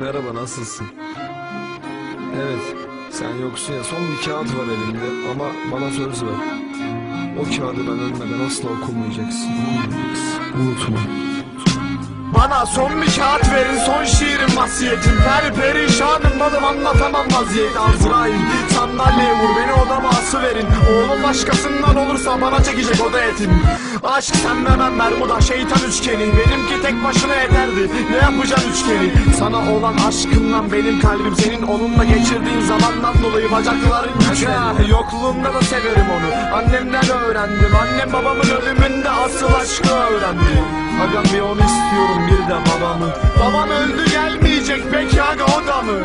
Merhaba nasılsın? Evet sen yoksun ya son bir kağıt var elimde ama bana söz ver. O kağıdı ben ölmeden asla okumayacaksın. Unutma. Bana son bir kağıt verin son şiirim vasiyetim. Per perişanım malım anlatamam vaziyet Azrail sandalyeye vur beni odama ası verin. Oğlum başkasından olursa bana çekecek o da yetim Aşk sen ve ben Bermuda şeytan üçgeni. Benimki tek başına yeterdi ne yapacaksın üçgeni? Sana olan aşkımdan benim kalbim senin. Onunla geçirdiğin zamandan dolayı bacakların güçlendi Yokluğumda da severim onu. Annemden öğrendim. Annem babamın ölümünde asıl aşkı öğrendi Agam bir onu istiyorum bir de babamı. Babam öldü gelmeyecek peki aga o da mı?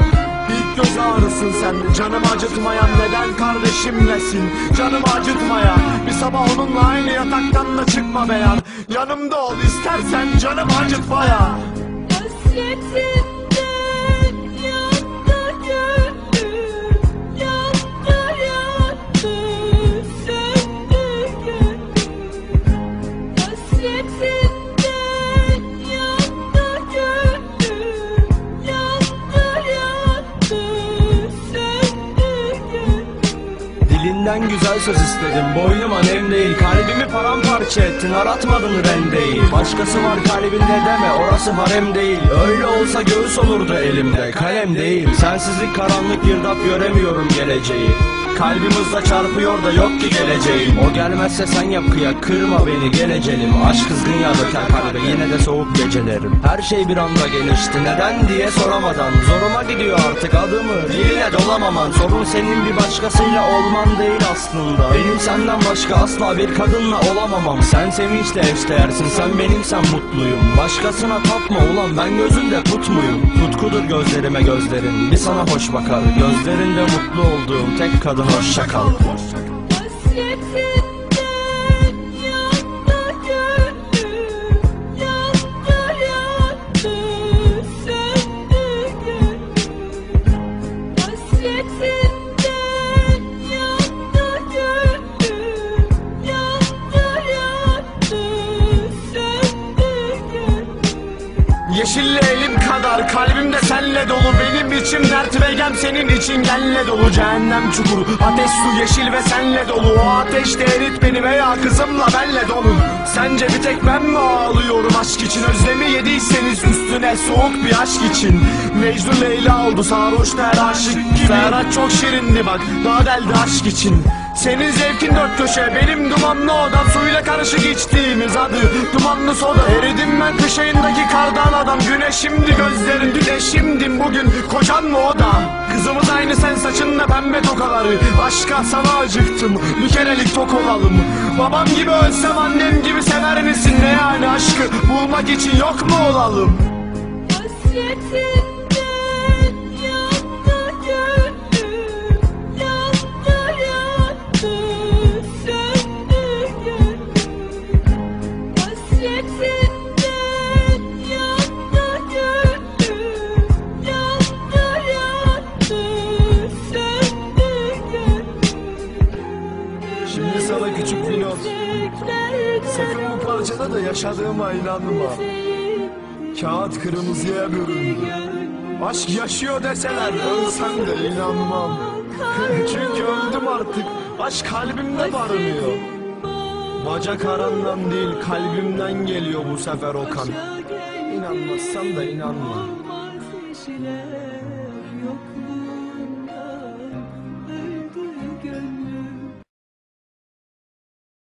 İlk göz ağrısın sen canımı acıtmayan neden kardeşimlesin? Canımı acıtmaya bir sabah onunla aynı yataktan da çıkma beyan Yanımda ol istersen canımı acıtmaya. Hasretinden Dilinden güzel söz istedim. Boynuma nem değil Kalbimi paramparça ettin. Aratmadın rendeyi. Başkası var kalbinde deme orası harem değil. Öyle olsa göğüs olurdu elimde kalem değil. Sensizlik karanlık girdap göremiyorum geleceği Kalbim hızla çarpıyor da yok ki geleceğim. O gelmezse sen yap kıyak kırma beni geleceğim. Aşk kızgın ya döker kalbe yine de soğuk gecelerim. Her şey bir anda gelişti neden diye soramadan. Zoruma gidiyor artık adımı diline dolamaman. Sorun senin bir başkasıyla olman değil aslında. Benim senden başka asla bir kadınla olamamam. Sen sevinçle eşdeğersin sen benimsen mutluyum. Başkasına tapma ulan ben gözünde put muyum? Tutkudur gözlerime gözlerin bir sana hoş bakar. Gözlerinde mutlu olduğum tek kadın hoşça kal. Yeşilli elim kadar kalbimde senle dolu Benim içim dert ve gem senin için genle dolu. Cehennem çukuru ateş su yeşil ve senle dolu. O ateşte erit beni veya kızımla benle dolu. Sence bir tek ben mi ağlıyorum? Aşk için Özlemi yediyseniz üstüne soğuk bir aşk için. Mecnun Leyla oldu sarhoş her aşık gibi. Ferhat çok şirindi bak daha deldi aşk için senin zevkin dört köşe benim dumanlı odam Suyla karışık içtiğimiz adı dumanlı soda. Eridim ben kış ayındaki kardan adam. Güneşimdi gözlerin dün eşimdim bugün Kocan mı o da? Kızımız aynı sen saçınla pembe tokaları. Aşka sana acıktım bir kerelik tok olalım Babam gibi ölsem annem gibi sever misin? Ne yani aşkı? Bulmak için yok mu olalım? Hasretinden Şimdi sana küçük bir not Sakın bu parçada da yaşadığıma inanma. Kağıt kırmızıya büründü. Aşk yaşıyor deseler ölsem de inanmam. Çünkü öldüm artık. Aşk kalbimde barınıyor. Bacak arandan değil kalbimden geliyor bu sefer Okan İnanmazsan da inanma Yok mu?